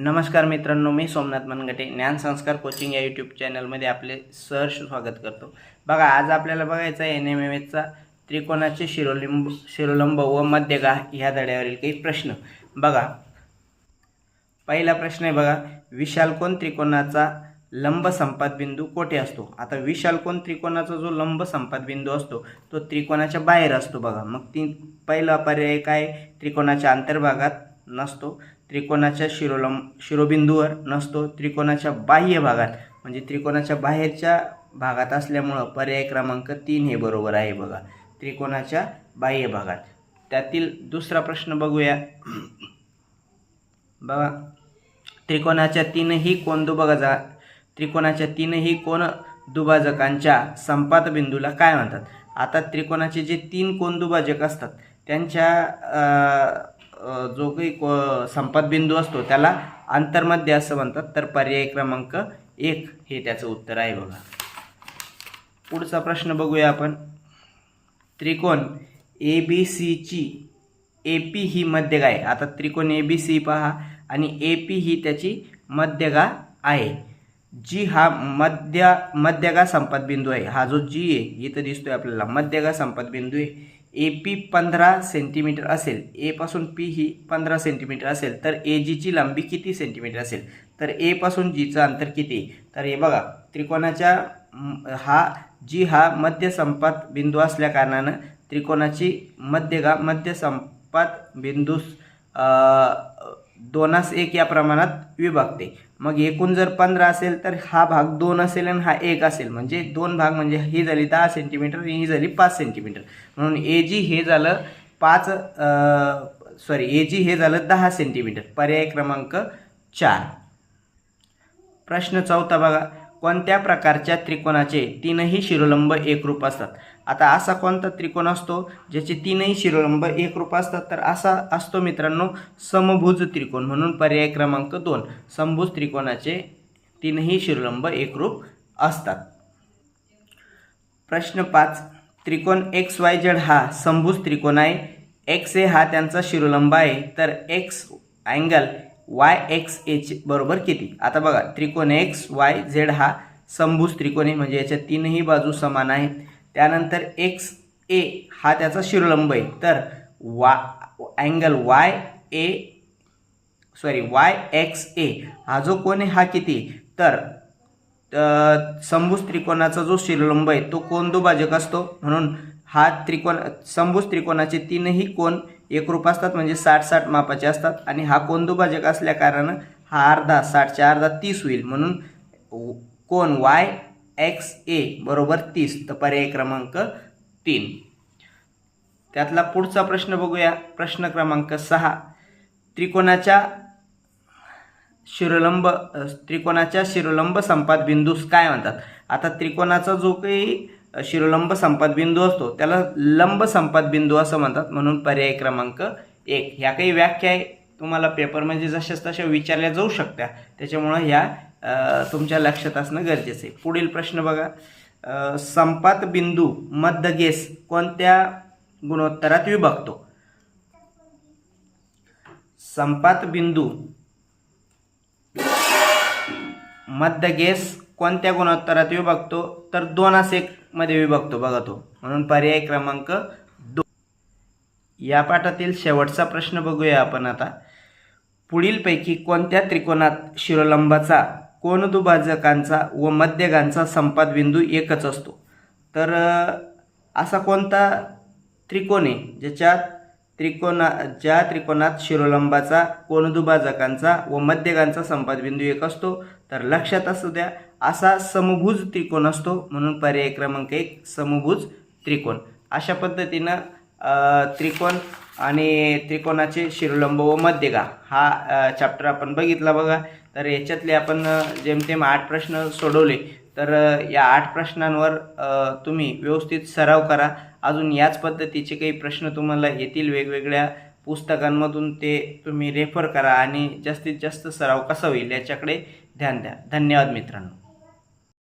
नमस्कार मित्रांनो मी सोमनाथ मनगटे ज्ञानसंस्कार कोचिंग या यूट्यूब चॅनलमध्ये आपले सहर्ष स्वागत करतो. बघा आज आपल्याला बघायचं आहे एन एम एम एचा त्रिकोणाचे शिरोलिंब शिरोलंब व मध्यगा ह्या धड्यावरील काही प्रश्न. बघा पहिला प्रश्न आहे बघा विशालकोन त्रिकोणाचा लंब संपात बिंदू कोठे असतो? आता विशालकोन त्रिकोणाचा जो लंब संपात बिंदू असतो तो त्रिकोणाच्या बाहेर असतो बघा. मग ती पहिला पर्याय काय? त्रिकोणाच्या अंतर्भागात नसतो. त्रिकोणाच्या शिरोलंब शिरोबिंदूवर नसतो. त्रिकोणाच्या बाह्य भागात म्हणजे त्रिकोणाच्या बाहेरच्या भागात असल्यामुळं पर्याय क्रमांक तीन हे बरोबर आहे बघा. त्रिकोणाच्या बाह्य भागात. त्यातील दुसरा प्रश्न बघूया. बघा. त्रिकोणाच्या तीनही कोण दुभाजा त्रिकोणाच्या तीनही कोण दुभाजकांच्या संपात बिंदूला काय म्हणतात? आता त्रिकोणाचे जे तीन कोण दुभाजक असतात त्यांच्या जो काही को संपदबिंदू असतो त्याला आंतरमध्य असं म्हणतात. तर पर्याय क्रमांक एक हे त्याचं उत्तर आहे बघा. पुढचा प्रश्न बघूया आपण. त्रिकोण ए बी सीची ए पी ही मध्यगा आहे आता त्रिकोण ए बी सी पहा आणि ए पी ही त्याची मध्यगा आहे. जी हा मध्य मध्यगा संपदबिंदू आहे. हा जो जी आहे इथं दिसतोय आपल्याला. मध्यगा संपदबिंदू आहे. ए पी पंधरा सेंटीमीटर असेल. ए पासून पी ही पंधरा सेंटीमीटर असेल. तर ए जीची लांबी किती सेंटीमीटर असेल? तर ए पासून जीचं अंतर किती? तर हे बघा त्रिकोणाच्या हा जी हा मध्य संपात बिंदू असल्याकारणानं त्रिकोणाची मध्यगा मध्य संपात बिंदूस दोनास एक या प्रमाणात विभागते. मग एकूण जर पंधरा असेल तर हा भाग दोन असेल आणि हा एक असेल. म्हणजे दोन भाग म्हणजे ही झाली दहा सेंटीमीटर आणि ही झाली पाच सेंटीमीटर म्हणून ए जी हे झालं पाच सॉरी ए जी हे झालं दहा सेंटीमीटर पर्याय क्रमांक चार. प्रश्न चौथा बघा. कोणत्या प्रकारच्या त्रिकोणाचे तीनही शिरोलंब एकरूप असतात? आता असा कोणता त्रिकोण असतो? ज्याचे तीनही शिरोलंब एकरूप असतात तर असा असतो मित्रांनो समभुज त्रिकोण. म्हणून पर्याय क्रमांक दोन समभुज त्रिकोणाचे तीनही शिरोलंब एकरूप असतात. प्रश्न पाच त्रिकोण एक्स वाय झेड हा समभुज त्रिकोण आहे. एक्स ए हा त्यांचा शिरोलंब आहे. तर X angle Y X H बरोबर किती? आता बघा त्रिकोण एक्स वाय झेड हा समभुज त्रिकोण आहे म्हणजे याच्या तीनही बाजू समान आहेत. त्यानंतर एक्स ए हा त्याचा शिरोलंब आहे. तर वा angle Y A sorry Y X A हा जो कोण आहे हा किती? तर अ, त्रिकोणाचा जो शिरोलंब आहे तो कोण दुभाजक असतो? म्हणून हा त्रिकोण समभुज त्रिकोणाचे तीनही कोण एकरूप असतात म्हणजे साठ साठ मापाचे असतात आणि हा कोण दुभाजक असल्या कारणानं हा अर्धा साठच्या अर्धा तीस होईल. म्हणून कोण वाय एक्स ए बरोबर तीस. तर पर्याय क्रमांक तीन. त्यातला पुढचा प्रश्न बघूया. प्रश्न क्रमांक सहा. त्रिकोणाच्या शिरोलंब त्रिकोणाच्या शिरोलंब संपात बिंदूस काय म्हणतात? आता त्रिकोणाचा जो काही शिरोलंब संपात बिंदू असतो. त्याला लंब संपात बिंदू असं म्हणतात. म्हणून पर्याय क्रमांक एक. ह्या काही व्याख्या आहे. तुम्हाला पेपरमध्ये जशाच तशा विचारल्या जाऊ शकत्या. त्याच्यामुळं ह्या तुमच्या लक्षात असणं गरजेचं आहे. पुढील प्रश्न बघा. संपात बिंदू मध्य गेस कोणत्या गुणोत्तरात विभागतो संपात बिंदू मध्य गेस कोणत्या गुणोत्तरात विभागतो तर दोनास एक. मध्ये विभागतो बघा तो. म्हणून पर्याय क्रमांक दो. या पाठातील शेवटचा प्रश्न बघूया आपण आता. पुढीलपैकी कोणत्या त्रिकोणात शिरोलंबाचा कोणदुभाजकांचा व मध्यगांचा संपादबिंदू एकच असतो? तर असा कोणता त्रिकोण आहे ज्याच्यात त्रिकोणा ज्या त्रिकोणात शिरोलंबाचा कोणदुभाजकांचा व मध्यगांचा संपादबिंदू एक असतो तर लक्षात असू द्या असा समभुज त्रिकोण असतो म्हणून पर्याय क्रमांक एक समभुज त्रिकोण. अशा पद्धतीनं त्रिकोण आणि त्रिकोणाचे शिरोलंब व मध्यगा हा चॅप्टर आपण बघितला बघा. तर याच्यातले आपण जेमतेम आठ प्रश्न सोडवले तर या आठ प्रश्नांवर तुम्ही व्यवस्थित सराव करा. अजून याच पद्धतीचे काही प्रश्न तुम्हाला येतील वेगवेगळ्या पुस्तकांमधून ते तुम्ही रेफर करा आणि जास्तीत जास्त सराव कसा होईल याच्याकडे ध्यान द्या. धन्यवाद मित्रांनो.